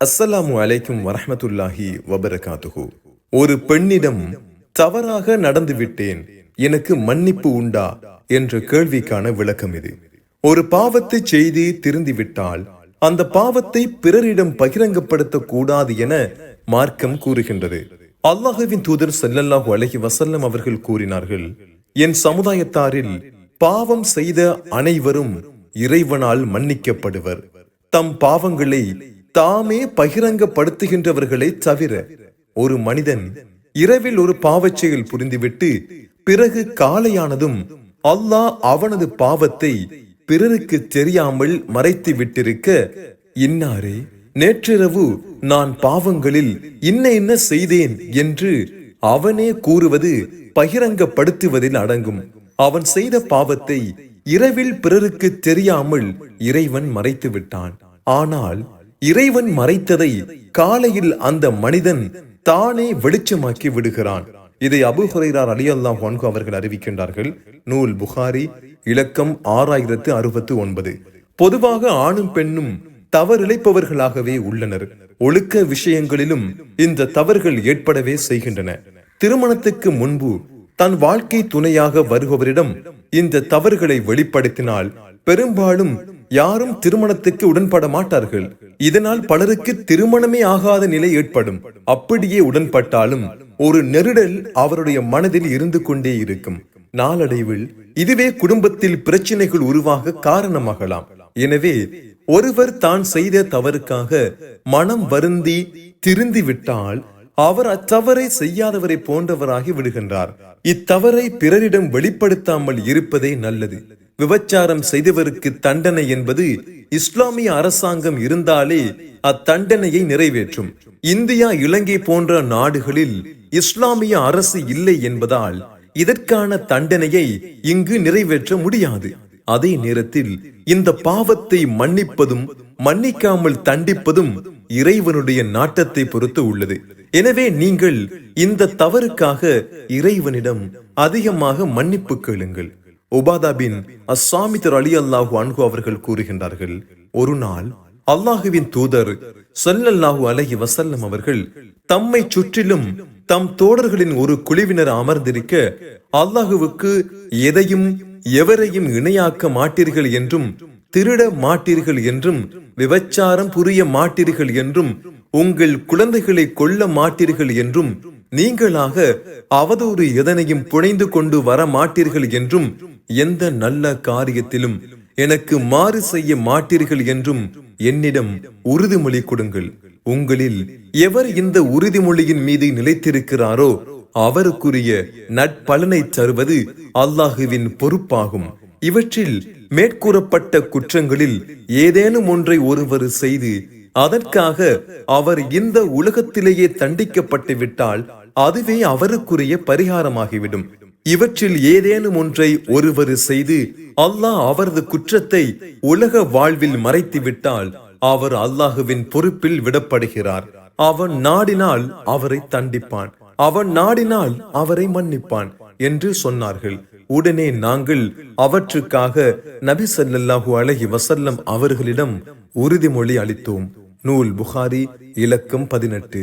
அஸ்ஸலாமு அலைக்கும் வரஹ்மத்துல்லாஹி வபரகாத்துஹு. ஒரு பெண்ணிடம் தவறாக நடந்து விட்டேன் எனக்கு மன்னிப்பு உண்டா என்ற கேள்விக்கான விளக்கம் இது. ஒரு பாவத்தை செய்து திருந்திவிட்டால் அந்த பாவத்தை பிறரிடம் பகிரங்கப்படுத்த கூடாது என மார்க்கம் கூறுகின்றது. அல்லாஹுவின் தூதர் ஸல்லல்லாஹு அலைஹி வசல்லம் அவர்கள் கூறினார்கள் என் சமுதாயத்தாரில் பாவம் செய்த அனைவரும் இறைவனால் மன்னிக்கப்படுவர். தம் பாவங்களை தாமே பகிரங்கப்படுத்துகின்றவர்களை தவிர ஒரு மனிதன் இரவில் ஒரு பாவச் செயல் புரிந்துவிட்டு பிறகு காலையானதும் அல்லாஹ் அவனது பாவத்தை பிறருக்கு தெரியாமல் மறைத்து விட்டிருக்க இன்னாரே நேற்றிரவு நான் பாவங்களில் இன்ன என்ன செய்தேன் என்று அவனே கூறுவது பகிரங்கப்படுத்துவதில் அடங்கும். அவன் செய்த பாவத்தை இரவில் பிறருக்கு தெரியாமல் இறைவன் மறைத்து விட்டான் ஆனால் இறைவன் மறைத்ததை காலையில் அந்த மனிதன் தானே வெளிச்சமாக்கி விடுகிறான். இதை அபு ஹுரைரார் அலி அல்லாஹ் அவர்கள் அறிவிக்கின்றார்கள். நூல் புகாரி இலக்கம் ஆறாயிரத்து அறுபத்து ஒன்பது. பொதுவாக ஆணும் பெண்ணும் தவறிழைப்பவர்களாகவே உள்ளனர். ஒழுக்க விஷயங்களிலும் இந்த தவறுகள் ஏற்படவே செய்கின்றன. திருமணத்துக்கு முன்பு தன் வாழ்க்கை துணையாக வருபவரிடம் இந்த தவறுகளை வெளிப்படுத்தினால் பெரும்பாலும் யாரும் திருமணத்துக்கு உடன்பட மாட்டார்கள் இதனால் பலருக்கு திருமணமே ஆகாத நிலை ஏற்படும். அப்படியே உடன்பட்டாலும் ஒரு நெருடல் அவருடைய மனதில் இருந்து கொண்டே இருக்கும். நாளடைவில் இதுவே குடும்பத்தில் பிரச்சனைகள் உருவாக காரணமாகலாம். எனவே ஒருவர் தான் செய்த தவறுக்காக மனம் வருந்தி திருந்தி விட்டால் அவர் அத்தவறை செய்யாதவரை போன்றவராகி விடுகின்றார். இத்தவறை பிறரிடம் வெளிப்படுத்தாமல் இருப்பதே நல்லது. விபச்சாரம் செய்தவருக்கு தண்டனை என்பது இஸ்லாமிய அரசாங்கம் இருந்தாலே அத்தண்டனையை நிறைவேற்றும். இந்தியா இலங்கை போன்ற நாடுகளில் இஸ்லாமிய அரசு இல்லை என்பதால் இதற்கான தண்டனையை இங்கு நிறைவேற்ற முடியாது. அதே நேரத்தில் இந்த பாவத்தை மன்னிப்பதும் மன்னிக்காமல் தண்டிப்பதும் இறைவனுடைய நாட்டத்தை பொறுத்து உள்ளது. எனவே நீங்கள் இந்த தவறுக்காக இறைவனிடம் அதிகமாக மன்னிப்பு கேளுங்கள். உபாதா பின் அஸ்ஸாமிதர் அலி அல்லாஹு அன்ஹு அவர்கள் கூறுகின்றார்கள் ஒரு நாள் அல்லாஹுவின் தூதர் சொல்லல்லாஹு அலஹி வசல்லம் அவர்கள் தம்மை சுற்றிலும் தம் தோழர்களின் ஒரு குழுவினர் அமர்ந்திருக்க அல்லாஹுவுக்கு எதையும் எவரையும் இணையாக்க மாட்டீர்கள் என்றும் திருட மாட்டீர்கள் என்றும் விபச்சாரம் புரிய மாட்டீர்கள் என்றும் உங்கள் குழந்தைகளை கொல்ல மாட்டீர்கள் என்றும் நீங்களாக அவதூறு எதனையும் புனைந்து கொண்டு வர மாட்டீர்கள் என்றும் எந்த நல்ல காரியத்திலும் எனக்கு மாறு செய்ய மாட்டீர்கள் என்றும் என்னிடம் உறுதிமொழி கொடுங்கள். உங்களில் எவர் இந்த உறுதிமொழியின் மீது நிலைத்திருக்கிறாரோ அவருக்குரிய நட்பலனை தருவது அல்லாஹுவின் பொறுப்பாகும். இவற்றில் மேற்கூறப்பட்ட குற்றங்களில் ஏதேனும் ஒன்றை ஒருவர் செய்து அதற்காக அவர் இந்த உலகத்திலேயே தண்டிக்கப்பட்டு விட்டால் அதுவே அவருக்குரிய பரிகாரமாகிவிடும். இவற்றில் ஏதேனும் ஒன்றை ஒருவர் செய்து அல்லாஹ் அவரது குற்றத்தை உலக வாழ்வில் மறைத்து விட்டால் அவர் அல்லாஹுவின் பொறுப்பில் விடப்படுகிறார். அவன் நாடினால் அவரை தண்டிப்பான். அவன் நாடினால் அவரை மன்னிப்பான் என்று சொன்னார்கள். உடனே நாங்கள் அவற்றுக்காக நபி ஸல்லல்லாஹு அலஹி வசல்லம் அவர்களிடம் உறுதிமொழி அளித்தோம். நூல் புகாரி இலக்கம் பதினெட்டு.